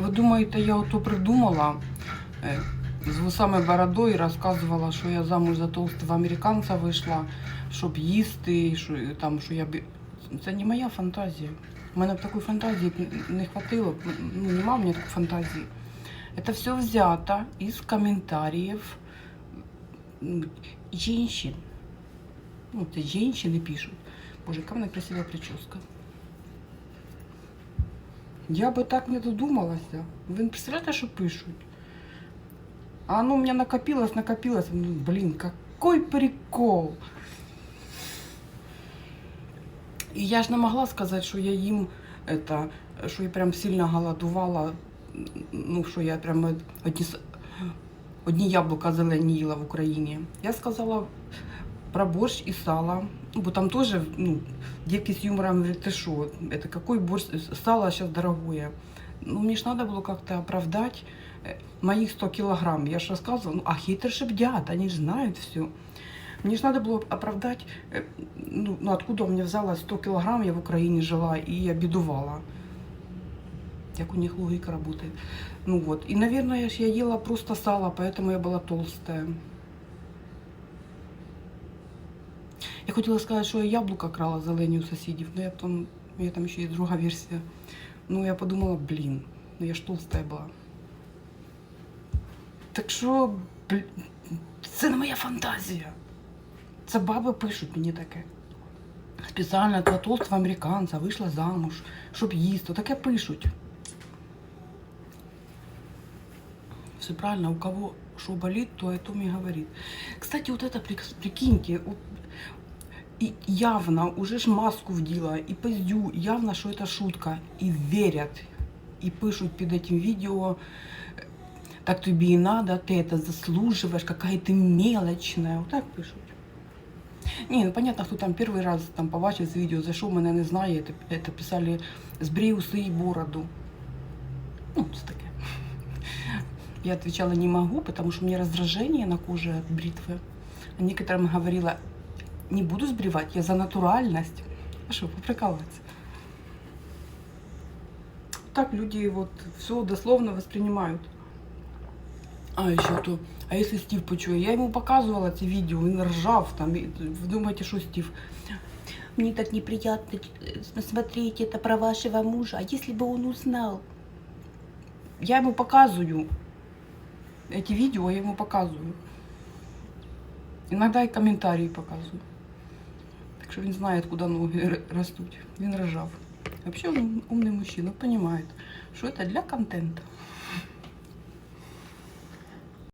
Ви думаєте, я ото придумала е, з вусами бородою розказувала, що я замуж за толстого американця вийшла, щоб їсти, що, там, що я... бі- Це не моя фантазія. У мене б такої фантазії б не хватило, б, ну, нема в мене такої фантазії. Это все взято из комментариев м, женщин. Ну, это женщины пишут. Боже, какая у меня красивая прическа. Я би так не додумалася. Ви не представляєте, що пишуть? А оно у меня накопилось, накопилось. Ну, блин, какой прикол. І я ж не могла сказати, що я їм это, що я прям сильно голодувала, ну, що я прям одні, одні яблука зелені їла в Україні. Я сказала про борщ і сало, бо там теж, ну, девки с юмором говорят, ты что, это какой борщ, сало сейчас дорогое. Ну, мне ж надо было как-то оправдать э, моих 100 килограмм. Я же рассказывала, ну, а хитрые бдят, они же знают все. Мне же надо было оправдать, э, ну, ну, откуда у меня взялось 100 килограмм, я в Украине жила и обедувала. Как у них логика работает. Ну вот. И, наверное, ж я ела просто сало, поэтому я была толстая. Я хотіла сказати, що я яблука крала зелені у сусідів, але я там, мене там ще є друга версія. Ну, я подумала, блін, ну я ж толстая була. Так що, блін, це не моя фантазія. Це баби пишуть мені таке. Спеціально для толстого американця вийшла замуж, щоб їсти. Таке пишуть. Все правильно, у кого что болит, то о том и говорит. Кстати, вот это, прикиньте, и явно уже ж маску вділа, і пиздю, явно, що це шутка. І вірять, і пишуть під этим відео, так тобі і надо, ти это заслуживаешь, какая ты мелочная. Вот так пишуть. Ні, ну понятно, хто там перший раз там побачив це відео, зайшов, мене не знає, це, це писали «збрій уси і бороду». Ну, це таке. Я отвечала не могу, потому что у меня раздражение на коже от бритвы. А некоторым говорила, не буду сбривать, я за натуральность. А что, поприкалываться? Так люди вот все дословно воспринимают. А еще то, а если Стив почує? Я ему показывала эти видео, он ржав там. И Вы думаете, что Стив? Мне так неприятно э, смотреть это про вашего мужа. А если бы он узнал? Я ему показываю эти видео, я ему показываю. Иногда и комментарии показываю. Так він знає, куда ноги ростуть. Він рожав. Вообще он умный мужчина, понимает, что это для контента.